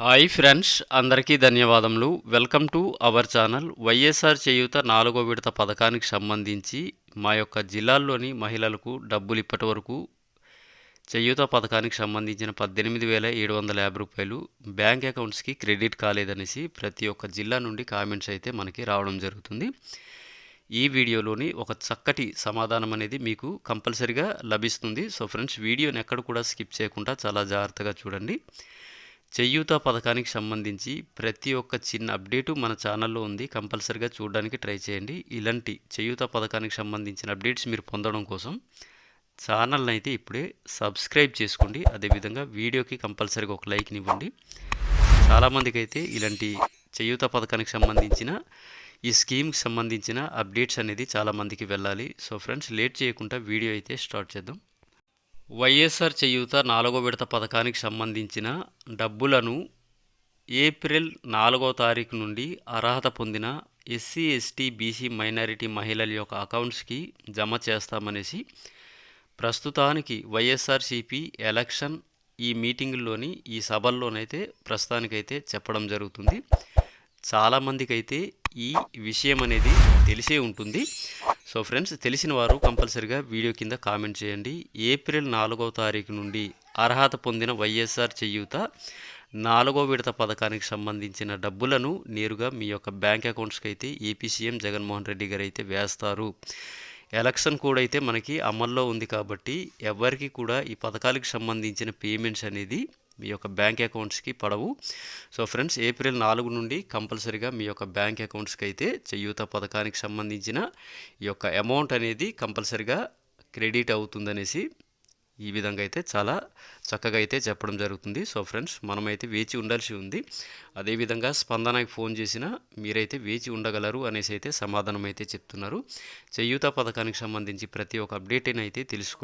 Hi friends అందరికీ ధన్యవాదములు. Welcome to our channel. YSR Cheyutha నాలుగో విడత పథకానికి సంబంధించి మా యొక్క జిల్లాల్లోని మహిళలకు డబ్బులు ఇప్పటి వరకు చేయూత పథకానికి సంబంధించిన పద్దెనిమిది వేల ఏడు వందల యాభై రూపాయలు బ్యాంక్ అకౌంట్స్కి క్రెడిట్ కాలేదనేసి ప్రతి ఒక్క జిల్లా నుండి కామెంట్స్ అయితే మనకి రావడం జరుగుతుంది. ఈ వీడియోలోని ఒక చక్కటి సమాధానం అనేది మీకు కంపల్సరిగా లభిస్తుంది. సో ఫ్రెండ్స్ వీడియోని ఎక్కడ కూడా స్కిప్ చేయకుండా చాలా జాగ్రత్తగా చూడండి. చెయ్యూత పథకానికి సంబంధించి ప్రతి ఒక్క చిన్న అప్డేటు మన ఛానల్లో ఉంది. కంపల్సరిగా చూడడానికి ట్రై చేయండి. ఇలాంటి చెయ్యూత పథకానికి సంబంధించిన అప్డేట్స్ మీరు పొందడం కోసం ఛానల్ని అయితే ఇప్పుడే సబ్స్క్రైబ్ చేసుకోండి. అదేవిధంగా వీడియోకి కంపల్సరీగా ఒక లైక్ని ఇవ్వండి. చాలామందికి అయితే ఇలాంటి చేయూత పథకానికి సంబంధించిన ఈ స్కీమ్కి సంబంధించిన అప్డేట్స్ అనేది చాలామందికి వెళ్ళాలి. సో ఫ్రెండ్స్ లేట్ చేయకుండా వీడియో అయితే స్టార్ట్ చేద్దాం. వైఎస్ఆర్ చేయూత నాలుగో విడత పథకానికి సంబంధించిన డబ్బులను ఏప్రిల్ నాలుగో తారీఖు నుండి అర్హత పొందిన ఎస్సీ ఎస్టీ బీసీ మైనారిటీ మహిళల యొక్క అకౌంట్స్కి జమ చేస్తామనేసి ప్రస్తుతానికి వైఎస్ఆర్సీపీ ఎలక్షన్ ఈ మీటింగుల్లోని ఈ సభల్లోనైతే ప్రస్తుతానికైతే చెప్పడం జరుగుతుంది. చాలామందికి అయితే ఈ విషయం అనేది తెలిసే ఉంటుంది. సో ఫ్రెండ్స్ తెలిసిన వారు కంపల్సరిగా వీడియో కింద కామెంట్ చేయండి. ఏప్రిల్ నాలుగవ తారీఖు నుండి అర్హత పొందిన వైఎస్ఆర్ చేయూత నాలుగో విడత పథకానికి సంబంధించిన డబ్బులను నేరుగా మీ యొక్క బ్యాంక్ అకౌంట్స్కి అయితే ఏపీ సీఎం జగన్మోహన్ రెడ్డి గారు అయితే వేస్తారు. ఎలక్షన్ కూడా అయితే మనకి అమల్లో ఉంది కాబట్టి ఎవరికి కూడా ఈ పథకాలకు సంబంధించిన పేమెంట్స్ అనేది మీ యొక్క బ్యాంక్ అకౌంట్స్కి పడవు. సో ఫ్రెండ్స్ ఏప్రిల్ నాలుగు నుండి కంపల్సరీగా మీ యొక్క బ్యాంక్ అకౌంట్స్కి అయితే చేయూత పథకానికి సంబంధించిన ఈ యొక్క అమౌంట్ అనేది కంపల్సరీగా క్రెడిట్ అవుతుందనేసి ఈ విధంగా అయితే చాలా చక్కగా అయితే చెప్పడం జరుగుతుంది. సో ఫ్రెండ్స్ మనమైతే వేచి ఉండాల్సి ఉంది. అదేవిధంగా స్పందనకి ఫోన్ చేసినా మీరైతే వేచి ఉండగలరు అనేసి అయితే సమాధానం అయితే చెప్తున్నారు. చేయూత పథకానికి సంబంధించి ప్రతి ఒక్క అప్డేట్ అయితే తెలుసుకో